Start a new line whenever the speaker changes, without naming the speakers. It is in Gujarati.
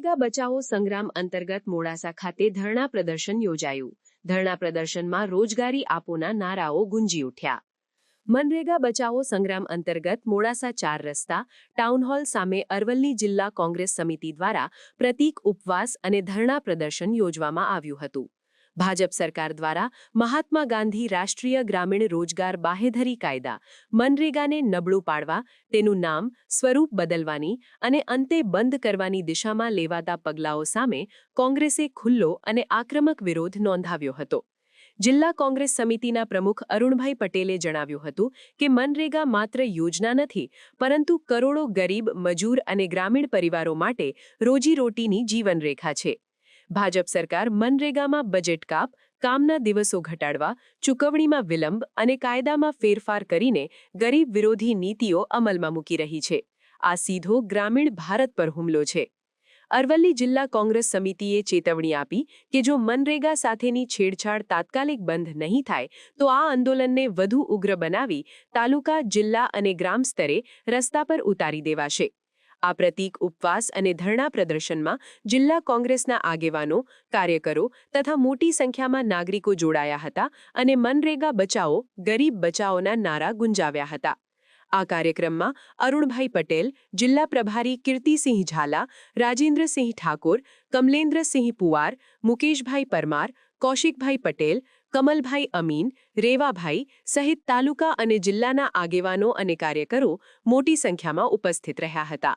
મનરેગા બચાવો સંગ્રામ અંતર્ગત મોડાસા ખાતે ધરણા પ્રદર્શન યોજાયું. ધરણા પ્રદર્શનમાં રોજગારી આપોના નારાઓ ગુંજી ઉઠ્યા. મનરેગા બચાવો સંગ્રામ અંતર્ગત મોડાસા ચાર રસ્તા ટાઉનહોલ સામે અરવલ્લી જિલ્લા કોંગ્રેસ સમિતિ દ્વારા પ્રતીક ઉપવાસ અને ધરણા પ્રદર્શન યોજવામાં આવ્યું હતું. ભાજપ સરકાર દ્વારા મહાત્મા ગાંધી રાષ્ટ્રીય ગ્રામીણ રોજગાર બાહેધરી કાયદા મનરેગાને નબળું પાડવા, તેનું નામ સ્વરૂપ બદલવાની અને અંતે બંધ કરવાની દિશામાં લેવાતા પગલાઓ સામે કોંગ્રેસે ખુલ્લો અને આક્રમક વિરોધ નોંધાવ્યો હતો. જિલ્લા કોંગ્રેસ સમિતિના પ્રમુખ અરુણભાઈ પટેલે જણાવ્યું હતું કે મનરેગા માત્ર યોજના નથી, પરંતુ કરોડો ગરીબ, મજૂર અને ગ્રામીણ પરિવારો માટે રોજીરોટીની જીવનરેખા છે. ભાજપ સરકાર મનરેગામાં બજેટ કાપ, કામના દિવસો ઘટાડવા, ચૂકવણીમાં વિલંબ અને કાયદામાં ફેરફાર કરીને ગરીબ વિરોધી નીતિઓ અમલમાં મૂકી રહી છે. આ સીધો ગ્રામીણ ભારત પર હુમલો છે. અરવલ્લી જિલ્લા કોંગ્રેસ સમિતિએ ચેતવણી આપી કે જો મનરેગા સાથેની છેડછાડ તાત્કાલિક બંધ નહીં થાય, તો આ આંદોલનને વધુ ઉગ્ર બનાવી તાલુકા, જિલ્લા અને ગ્રામ સ્તરે રસ્તા પર ઉતારી દેવાશે. આ પ્રતીક ઉપવાસ અને ધરણા પ્રદર્શનમાં જિલ્લા કોંગ્રેસના આગેવાનો, કાર્યકરો તથા મોટી સંખ્યામાં નાગરિકો જોડાયા હતા અને મનરેગા બચાવો, ગરીબ બચાઓના નારા ગુંજાવ્યા હતા. આ કાર્યક્રમમાં અરુણભાઈ પટેલ, જિલ્લા પ્રભારી કીર્તિસિંહ ઝાલા, રાજેન્દ્રસિંહ ઠાકોર, કમલેન્દ્રસિંહ પુવાર, મુકેશભાઈ પરમાર, કૌશિકભાઈ પટેલ, કમલભાઈ અમીન, રેવાભાઈ સહિત તાલુકા અને જિલ્લાના આગેવાનો અને કાર્યકરો મોટી સંખ્યામાં ઉપસ્થિત રહ્યા હતા.